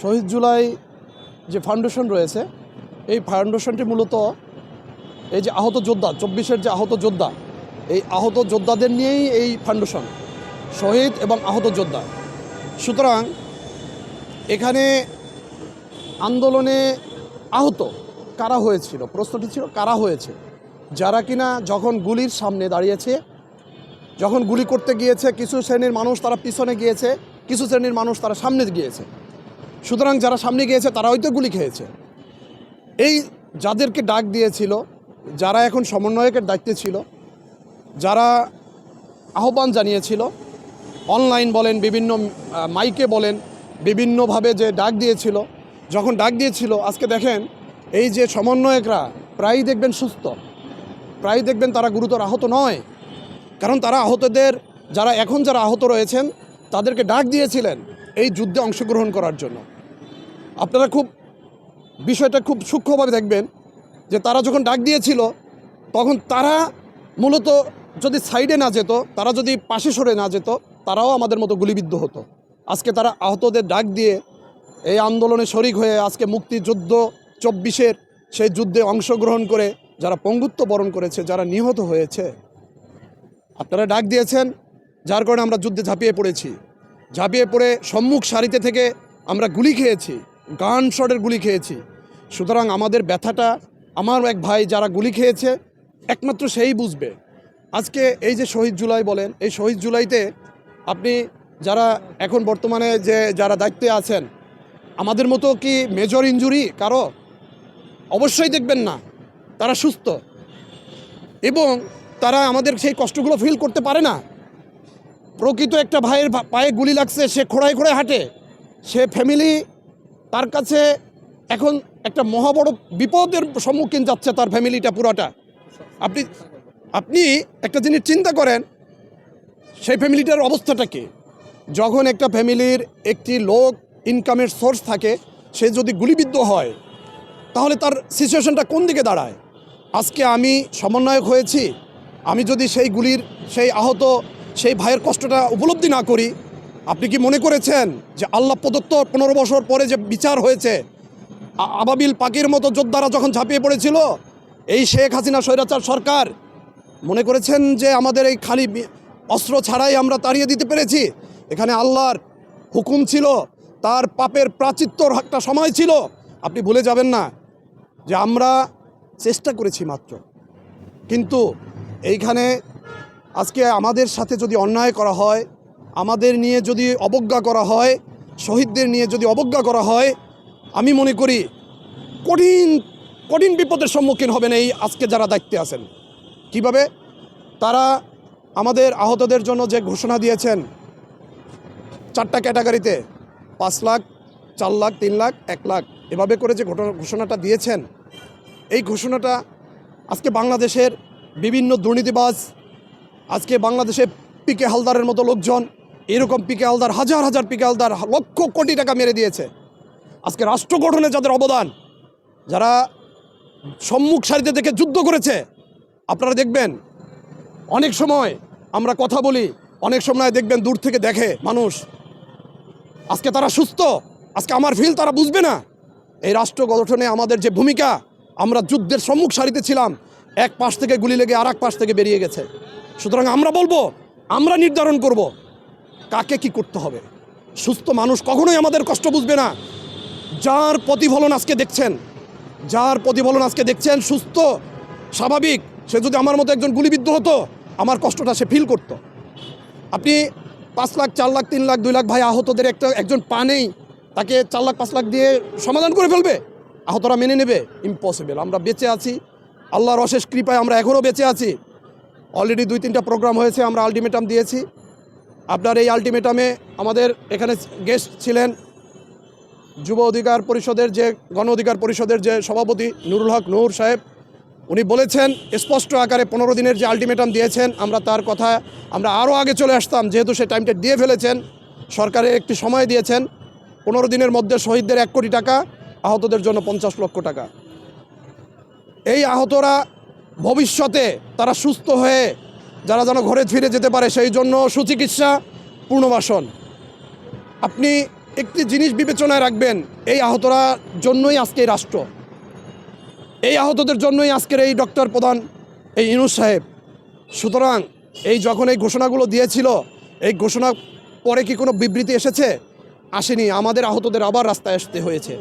শহীদ জুলাই যে ফাউন্ডেশন রয়েছে, এই ফাউন্ডেশনটি মূলত এই যে আহত যোদ্ধা, চব্বিশের যে আহত যোদ্ধা, এই আহত যোদ্ধাদের নিয়েই এই ফাউন্ডেশন শহীদ এবং আহত যোদ্ধা। সুতরাং এখানে আন্দোলনে আহত কারা হয়েছিল? প্রশ্নটি ছিল, কারা হয়েছে? যারা কিনা যখন গুলির সামনে দাঁড়িয়েছে, যখন গুলি করতে গিয়েছে, কিছু শ্রেণির মানুষ তারা পিছনে গিয়েছে, কিছু শ্রেণির মানুষ তারা সামনে গিয়েছে। সুতরাং যারা সামনে গিয়েছে, তারা হয়তো গুলি খেয়েছে। এই যাদেরকে ডাক দিয়েছিল, যারা এখন সমন্বয়কের দায়িত্বে ছিল, যারা আহ্বান জানিয়েছিল অনলাইন বলেন, বিভিন্ন মাইকে বলেন, বিভিন্নভাবে যে ডাক দিয়েছিল, যখন ডাক দিয়েছিল, আজকে দেখেন, এই যে সমন্বয়করা প্রায়ই দেখবেন সুস্থ, প্রায়ই দেখবেন তারা গুরুতর আহত নয়। কারণ তারা আহতদের, যারা এখন যারা আহত রয়েছেন, তাদেরকে ডাক দিয়েছিলেন এই যুদ্ধে অংশগ্রহণ করার জন্য। আপনারা খুব, বিষয়টা খুব সূক্ষ্মভাবে দেখবেন যে তারা যখন ডাক দিয়েছিল, তখন তারা মূলত যদি সাইডে না যেত, তারা যদি পাশে সরে না যেত, তারাও আমাদের মতো গুলিবিদ্ধ হতো। আজকে তারা আহতদের ডাক দিয়ে এই আন্দোলনে শরিক হয়ে আজকে মুক্তিযুদ্ধ চব্বিশের সেই যুদ্ধে অংশগ্রহণ করে যারা পঙ্গুত্ব বরণ করেছে, যারা নিহত হয়েছে, আপনারা ডাক দিয়েছেন, যার কারণে আমরা যুদ্ধে ঝাঁপিয়ে পড়েছি। ঝাঁপিয়ে পড়ে সম্মুখ সারিতে থেকে আমরা গুলি খেয়েছি। গান শটের গুলি খেয়েছি। সুতরাং আমাদের ব্যথাটা আমার এক ভাই যারা গুলি খেয়েছে, একমাত্র সেই বুঝবে। আজকে এই যে শহীদ জুলাই বলেন, এই শহীদ জুলাইতে আপনি যারা এখন বর্তমানে যে যারা দায়িত্বে আছেন, আমাদের মতো কি মেজর ইঞ্জুরি কারও? অবশ্যই দেখবেন না। তারা সুস্থ। এবং তারা আমাদের সেই কষ্টগুলো ফিল করতে পারে না। প্রকৃত একটা ভাইয়ের পায়ে গুলি লাগছে, সে খোড়ায় খোড়ায় হাঁটে। সে ফ্যামিলি তার কাছে এখন একটা মহা বড় বিপদের সম্মুখীন যাচ্ছে তার ফ্যামিলিটা পুরোটা। আপনি আপনি একটা জিনিস চিন্তা করেন, সেই ফ্যামিলিটার অবস্থাটা কি? যখন একটা ফ্যামিলির একটি লোক ইনকামের সোর্স থাকে, সে যদি গুলিবিদ্ধ হয়, তাহলে তার সিচুয়েশনটা কোন দিকে দাঁড়ায়? আজকে আমি সমন্বয়ক হয়েছি, আমি যদি সেই গুলির, সেই আহত, সেই ভাইয়ের কষ্টটা উপলব্ধি না করি আপনি কি মনে করেছেন যে আল্লাহ প্রদত্ত পনেরো বছর পরে যে বিচার হয়েছে আবাবিল পাখির মতো যোদ্ধারা যখন ঝাঁপিয়ে পড়েছিল, এই শেখ হাসিনা স্বৈরাচার সরকার মনে করেছেন যে আমাদের এই খালি অস্ত্র ছাড়াই আমরা তাড়িয়ে দিতে পেরেছি? এখানে আল্লাহর হুকুম ছিল, তার পাপের প্রাচিত্যর একটা সময় ছিল। আপনি ভুলে যাবেন না যে আমরা চেষ্টা করেছি মাত্র। কিন্তু এইখানে আজকে আমাদের সাথে যদি অন্যায় করা হয় আমাদের নিয়ে যদি অবজ্ঞা করা হয়, শহীদদের নিয়ে যদি অবজ্ঞা করা হয়, আমি মনে করি কঠিন কঠিন বিপদের সম্মুখীন হবেন এই আজকে যারা দায়িত্বে আছেন। কীভাবে? তারা আমাদের আহতদের জন্য যে ঘোষণা দিয়েছেন, চারটা ক্যাটাগরিতে পাঁচ লাখ, চার লাখ, তিন লাখ, এক লাখ, এভাবে করে যে ঘটনা, ঘোষণাটা দিয়েছেন, এই ঘোষণাটা আজকে বাংলাদেশের বিভিন্ন দুর্নীতিবাজ, আজকে বাংলাদেশে পিকে হালদারের মতো লোকজন এরকম পিকে হালদার হাজার হাজার পিকে হালদার লক্ষ কোটি টাকা মেরে দিয়েছে। আজকে রাষ্ট্র গঠনে যাদের অবদান, যারা সম্মুখ সারিতে থেকে যুদ্ধ করেছে, আপনারা দেখবেন, অনেক সময় আমরা কথা বলি, অনেক সময় দেখবেন দূর থেকে দেখে মানুষ, আজকে তারা সুস্থ, আজকে আমার ফিল তারা বুঝবে না। এই রাষ্ট্র গঠনে আমাদের যে ভূমিকা, আমরা যুদ্ধের সম্মুখ সারিতে ছিলাম, এক পাশ থেকে গুলি লেগে আর পাশ থেকে বেরিয়ে গেছে। সুতরাং আমরা বলব, আমরা নির্ধারণ করব কাকে কি করতে হবে? সুস্থ মানুষ কখনোই আমাদের কষ্ট বুঝবে না। যার প্রতিফলন আজকে দেখছেন, যার প্রতিফলন আজকে দেখছেন সুস্থ, স্বাভাবিক, সে যদি আমার মতো একজন গুলিবিদ্ধ হতো, আমার কষ্টটা সে ফিল করতো। আপনি পাঁচ লাখ, চার লাখ, তিন লাখ, দুই লাখ ভাই আহতদের একটা, একজন পা নেই তাকে চার লাখ, পাঁচ লাখ দিয়ে সমাধান করে ফেলবে। আহতরা মেনে নেবে ইম্পসিবল আমরা বেঁচে আছি, আল্লাহর অশেষ কৃপায় আমরা এখনও বেঁচে আছি। অলরেডি দুই, তিনটা প্রোগ্রাম হয়েছে, আমরা আলটিমেটাম দিয়েছি। আপনার এই আলটিমেটামে আমাদের এখানে গেস্ট ছিলেন যুব অধিকার পরিষদের যে, গণ অধিকার পরিষদের যে সভাপতি নুরুল হক নূর সাহেব, উনি বলেছেন, স্পষ্ট আকারে পনেরো দিনের যে আলটিমেটাম দিয়েছেন, আমরা তার কথা, আমরা আরও আগে চলে আসতাম, যেহেতু সে টাইমটা দিয়ে ফেলেছেন সরকারের একটি সময় দিয়েছেন, পনেরো দিনের মধ্যে শহীদদের এক কোটি টাকা, আহতদের জন্য পঞ্চাশ লক্ষ টাকা। এই আহতরা ভবিষ্যতে তারা সুস্থ হয়ে যারা যেন ঘরে ফিরে যেতে পারে, সেই জন্য সুচিকিৎসা পূর্ণবাসন। আপনি একটি জিনিস বিবেচনায় রাখবেন, এই আহতরা জন্যই আজকে রাষ্ট্র। এই আহতদের জন্যই আজকের এই ডক্টর প্রধান, এই ইনুস সাহেব। সুতরাং এই যখন এই ঘোষণাগুলো দিয়েছিল, এই ঘোষণা পরে কি কোনো বিবৃতি এসেছে? আসেনি। আমাদের আহতদের আবার রাস্তায় আসতে হয়েছে।